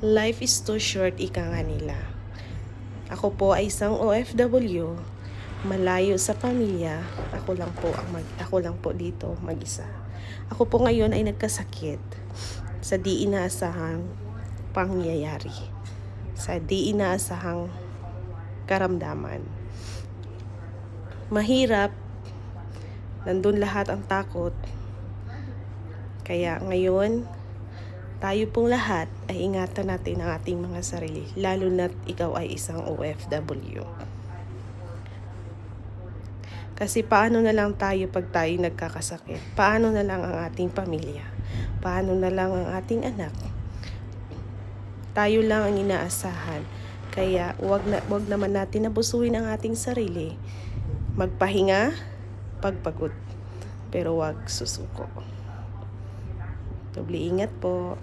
Life is too short, ika nga nila. Ako po ay isang OFW, malayo sa pamilya. Ako lang po ang mag, ako lang po dito mag-isa. Ako po ngayon ay nagkasakit sa di inaasahang pangyayari. Sa di inaasahang karamdaman. Mahirap. Nandun lahat ang takot. Kaya ngayon, tayo pong lahat ay ingatan natin ang ating mga sarili, lalo na't ikaw ay isang OFW. Kasi paano na lang tayo pag tayo nagkakasakit? Paano na lang ang ating pamilya? Paano na lang ang ating anak? Tayo lang ang inaasahan. Kaya wag, na, wag naman natin abusuhin ang ating sarili. Magpahinga, pagpagod. Pero wag susuko. Doble ingat po.